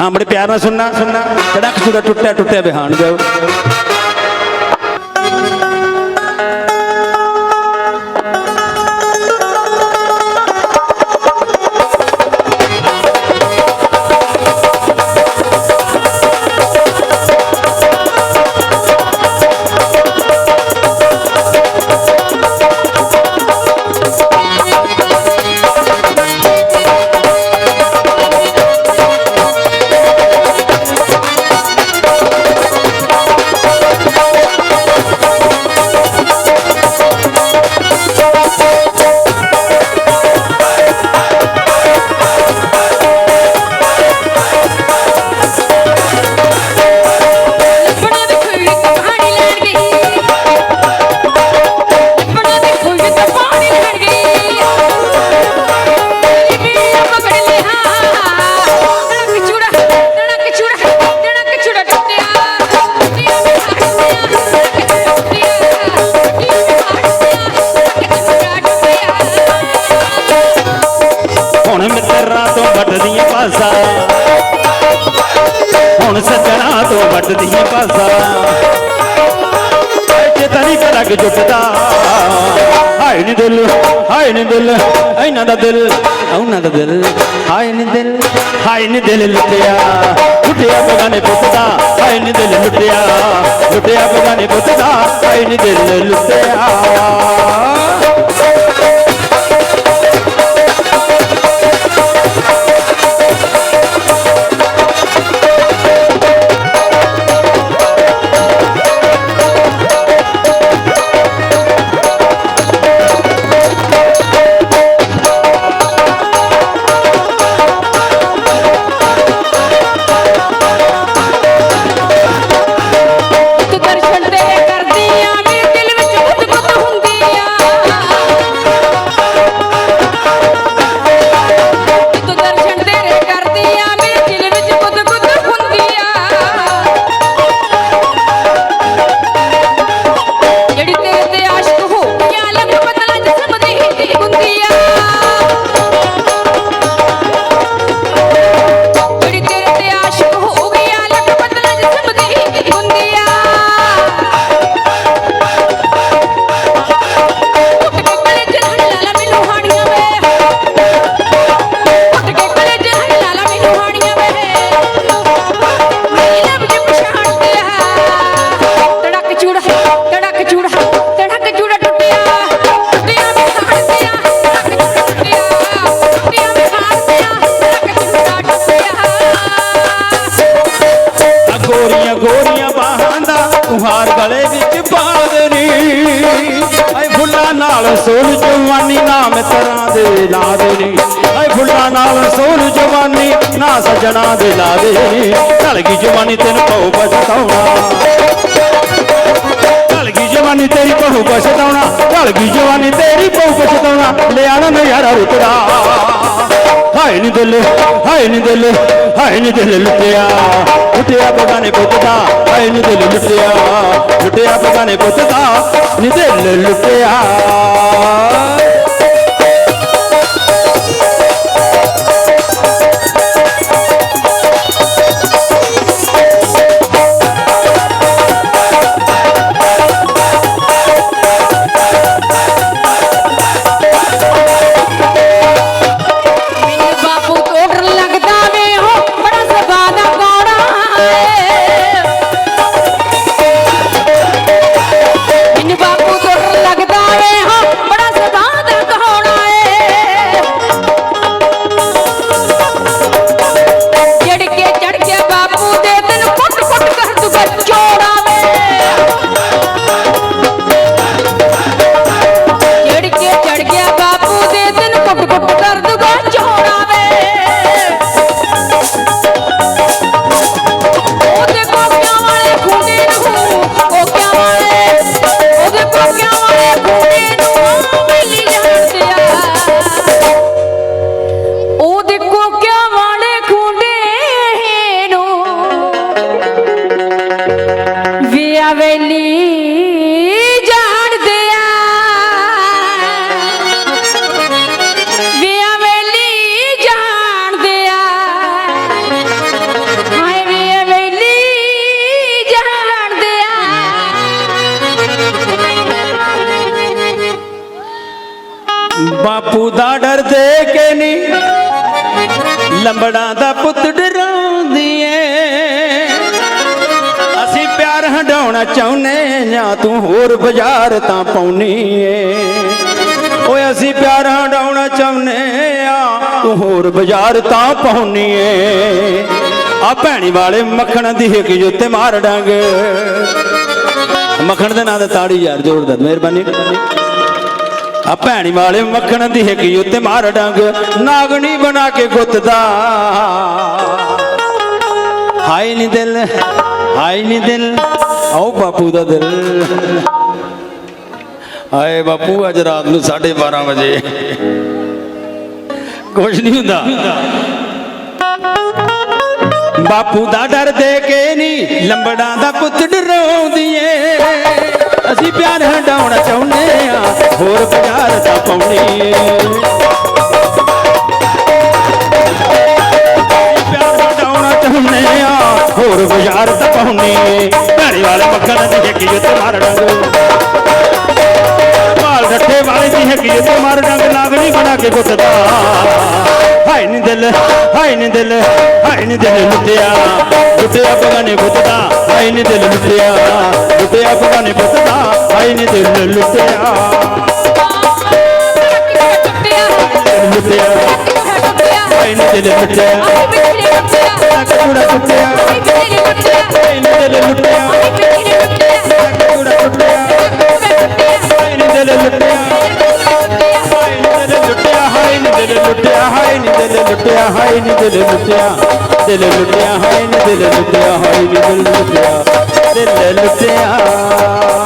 ਹਾਂ ਬੜੇ ਪਿਆਰ ਨਾਲ ਸੁਣਨਾ। ਸੁਣਨਾ ਕੜਕ ਚੂੜਾ ਟੁੱਟਿਆ ਟੁੱਟਿਆ ਬਿਹਾਨ ਜਾਓ। ਸੱਜਣਾ ਪਾਸਾ ਜੇ ਤਰੀ ਲੱਗ ਜੁਟਦਾ। ਹਾਏ ਨੀ ਦਿਲ, ਹਾਏ ਨੀ ਦਿਲ, ਇਹਨਾਂ ਦਾ ਦਿਲ, ਉਹਨਾਂ ਦਾ ਦਿਲ। ਹਾਏ ਨੀ ਦਿਲ, ਹਾਏ ਨੀ ਦਿਲ ਲੁੱਟਿਆ। ਲੁੱਟਿਆ ਬਗਾਨੇ ਪੁੱਤਦਾ ਹਾਏ ਨੀ ਦਿਲ ਲੁੱਟਿਆ। ਲੁੱਟਿਆ ਬਗਾਨੇ ਪੁੱਤਦਾ ਹਾਏ ਨੀ ਦਿਲ ਲੁੱਟਿਆ। ਨਾਲ ਸੋਲ ਜਵਾਨੀ ਨਾ ਤਰਾਂ ਦੇ ਲਾ ਦੇਣੀ ਐ ਫੁੱਲਾਂ ਨਾਲ ਸੋਲ ਜਵਾਨੀ ਨਾ ਸਜਣਾ ਦੇ ਲਾ ਦੇਣੀ ਢਲ ਗਈ ਜਵਾਨੀ ਤੈਨੂੰ ਪਉ ਪਛਤਾਉਣਾ। ਢਲ ਗਈ ਜਵਾਨੀ ਤੇਰੀ ਪਉ ਪਛਤਾਉਣਾ। ਢਲ ਗਈ ਜਵਾਨੀ ਤੇਰੀ ਪਉ ਪਛਤਾਉਣਾ। ਲਿਆਣਾ ਨਜ਼ਾਰਾ ਰੁਕਦਾ। ਹਾਏ ਨੀ ਦਿਲ, ਹਾਏ ਨੀ ਦਿਲ, ਹਾਏ ਨੀ ਦਿਲ ਲੁੱਟਿਆ। ਲੁੱਟਿਆ ਬਗਾਨੇ ਪੁੱਤ ਦਾ, ਹਾਏ ਨੀ ਦਿਲ ਲੁੱਟਿਆ। ਲੁੱਟਿਆ ਬਗਾਨੇ ਪੁੱਤ ਦਾ ਨੀ ਦਿਲ ਲੁੱਟਿਆ go. ਬਾਪੂ ਦਾ ਡਰਦੇ ਕੇ ਨਹੀਂ ਲੰਬੜਾਂ ਦਾ ਪੁੱਤ ਡਰਾਉਂਦੀ ਏ ਅਸੀਂ ਪਿਆਰ ਹੰਡਾਉਣਾ ਚਾਹੁੰਨੇ ਜਾਂ ਤੂੰ ਹੋਰ ਬਾਜ਼ਾਰ ਤਾਂ ਪਾਉਣੀ ਏ ਓਏ ਅਸੀਂ ਪਿਆਰ ਹੰਡਾਉਣਾ ਚਾਹੁੰਨੇ ਆ ਤੂੰ ਹੋਰ ਬਾਜ਼ਾਰ ਤਾਂ ਪਾਉਣੀ ਏ ਆ ਭੈਣੀ ਵਾਲੇ ਮੱਖਣ ਦੀ ਹਿੱਕ ਉੱਤੇ ਮਾਰ ਡਾਂਗ। ਮੱਖਣ ਦੇ ਨਾਂ ਤੇ ਤਾੜੀ ਯਾਰ ਜੋੜ ਦੇ, ਮਿਹਰਬਾਨੀ। ਆ ਭੈਣੀ ਵਾਲੇ ਮੱਖਣ ਦੀ ਹੈਗੀ ਉੱਤੇ ਮਾਰ ਡੰਗ, ਨਾਗਣੀ ਬਣਾ ਕੇ ਗੁੱਤਦਾ। ਹਾਈ ਨੀ ਦਿਲ ਹਾਈ ਨੀ ਦਿਲ, ਆਓ ਬਾਪੂ ਦਾ ਦਿਲ। ਹਾਏ ਬਾਪੂ, ਅੱਜ ਰਾਤ ਨੂੰ 12:30 ਵਜੇ। ਕੁਝ ਨਹੀਂ ਹੁੰਦਾ। ਬਾਪੂ ਦਾ ਡਰ ਦੇ ਕੇ ਨਹੀਂ ਲੰਬੜਾਂ ਦਾ ਪੁੱਤ ਡਰਾਉਂਦੀ ਏ। ਅਸੀਂ ਪਿਆਰ ਹੰਡਾਉਣਾ ਚਾਹੁੰਦੇ ਹੋਰ ਪਿਆਰ ਤਾਂ ਪਾਉਣੀ ਏ। ਪਿਆਰ ਹੰਡਾਉਣਾ ਚਾਹੁੰਦੇ ਆ, ਹੋਰ ਬਾਜ਼ਾਰ ਤਾਂ ਪਾਉਣੀ ਏ। ਘਰੇ ਵਾਲੇ ਮੱਖਣ ਦੀ ਹੈਗੀ ਉੱਤੇ ਮਾਰ ਡੰਗ ਮਾਲ ਰੱਠੇ ਵਾਲੇ ਦੀ ਹੈਗੀ ਉੱਤੇ ਮਾਰ ਡੰਗ ਨਾਗਣੀ ਬਣਾ ਕੇ ਗੁੱਤਦਾ ਹਾਏ ਨੀ ਦਿਲ ਹਾਏ ਨੀ ਦਿਲ ਹਾਏ ਨੀ ਦਿਲ ਲੁੱਟਿਆ ਲੁੱਟਿਆ ਬਗਾਨੇ ਗੁੱਤਦਾ ਹਾਏ ਨੀ ਦਿਲ ਲੁੱਟਿਆ ਲੁੱਟਿਆ ਬਗਾਨੇ ਗੁੱਤਦਾ ਹਾਏ ਨੀ ਦਿਲ ਲੁੱਟਿਆ ਲੁੱਟਿਆ ਹਾਏ ਨੀ ਦਿਲ ਲੁੱਟਿਆ ਕੂੜਾ ਟੁੱਟਿਆ ਹਾਏ ਨੀ ਦਿਲ ਲੁੱਟਿਆ ਦਿਲ ਲੁੱਟਿਆ, ਹਾਏ ਨੀ ਦਿਲ ਲੁੱਟਿਆ, ਹਾਏ ਨੀ ਦਿਲ ਲੁੱਟਿਆ, ਹਾਏ ਨੀ ਦਿਲ ਲੁੱਟਿਆ, ਹਾਏ ਨੀ ਦਿਲ ਲੁੱਟਿਆ ਦਿਲ ਲੁੱਟਿਆ, ਹਾਏ ਨੀ ਦਿਲ ਲੁੱਟਿਆ, ਹਾਏ ਨੀ ਦਿਲ ਲੁੱਟਿਆ ਦਿਲ ਲੁੱਟਿਆ।